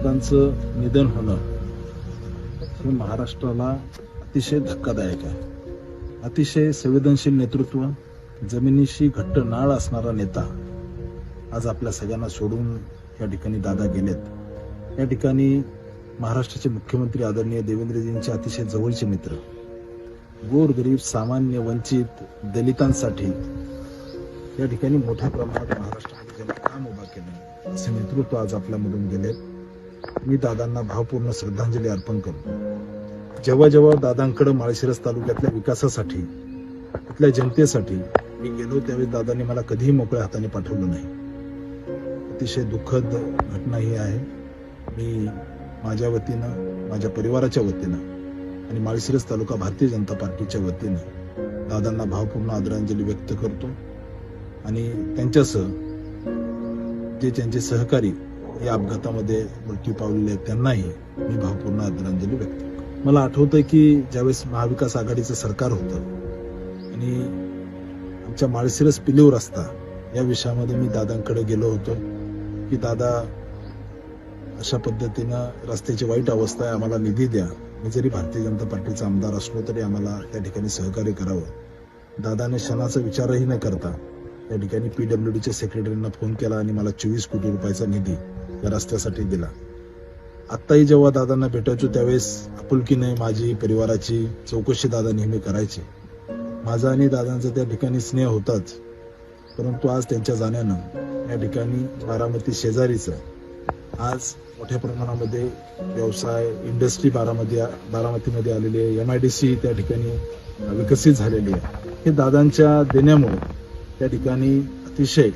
दादांचं निधन होणं हे महाराष्ट्राला अतिशय धक्कादायक आहे. अतिशय संवेदनशील नेतृत्व जमिनीशी घट्ट नाळ असणारा नेता आज आपल्या सगळ्यांना सोडून या ठिकाणी दादा गेलेत. या ठिकाणी महाराष्ट्राचे मुख्यमंत्री आदरणीय देवेंद्रजींचे अतिशय जवळचे मित्र गोरगरीब सामान्य वंचित दलितांसाठी या ठिकाणी मोठ्या प्रमाणात महाराष्ट्रामध्ये काम उभा केलं असे नेतृत्व आज आपल्यामधून गेलेत. मी दादांना भावपूर्ण श्रद्धांजली अर्पण करतो. जेव्हा जेव्हा दादांकडे माळशिरस तालुक्यातल्या विकासासाठी तिथल्या जनतेसाठी मी गेलो त्यावेळी दादांनी मला कधीही मोकळ्या हाताने पाठवलं नाही. अतिशय दुःखद घटना ही आहे. मी माझ्या वतीनं माझ्या परिवाराच्या वतीनं आणि माळशिरस तालुका भारतीय जनता पार्टीच्या वतीनं दादांना भावपूर्ण आदरांजली व्यक्त करतो. आणि त्यांच्यासह जे त्यांचे सहकारी या अपघातामध्ये मृत्यू पावलेले आहेत त्यांनाही मी भावपूर्ण आदरांजली व्यक्त मला आठवतंय की ज्यावेळेस महाविकास आघाडीचं सरकार होतं आणि आमच्या माळशिरस पिलेवर रस्ता या विषयामध्ये मी दादांकडे गेलो होतो की दादा अशा पद्धतीनं रस्त्याची वाईट अवस्था आहे आम्हाला निधी द्या. मी जरी भारतीय जनता पार्टीचा आमदार असलो तरी आम्हाला त्या ठिकाणी सहकार्य करावं. दादाने क्षणाचा विचारही न करता त्या ठिकाणी पीडब्ल्यूडीच्या सेक्रेटरींना फोन केला आणि मला चोवीस कोटी रुपयाचा निधी या रस्त्यासाठी दिला आत्ताही जेव्हा दादांना भेटायचो त्यावेळेस आपुलकीने माझी परिवाराची चौकशी दादा नेहमी करायची. माझा आणि दादांचा त्या ठिकाणी स्नेह होताच परंतु आज त्यांच्या जाण्यानं या ठिकाणी बारामती शेजारीचं आज मोठ्या प्रमाणामध्ये व्यवसाय इंडस्ट्री बारामती बारामतीमध्ये आलेली आहे एम आय डी सी त्या ठिकाणी विकसित झालेली आहे. हे दादांच्या देण्यामुळे त्या ठिकाणी अतिशय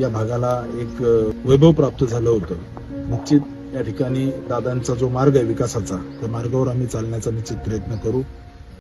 या भागाला एक वैभव प्राप्त झालं होतं. निश्चित या ठिकाणी दादांचा जो मार्ग आहे विकासाचा त्या मार्गावर आम्ही चालण्याचा निश्चित प्रयत्न करू.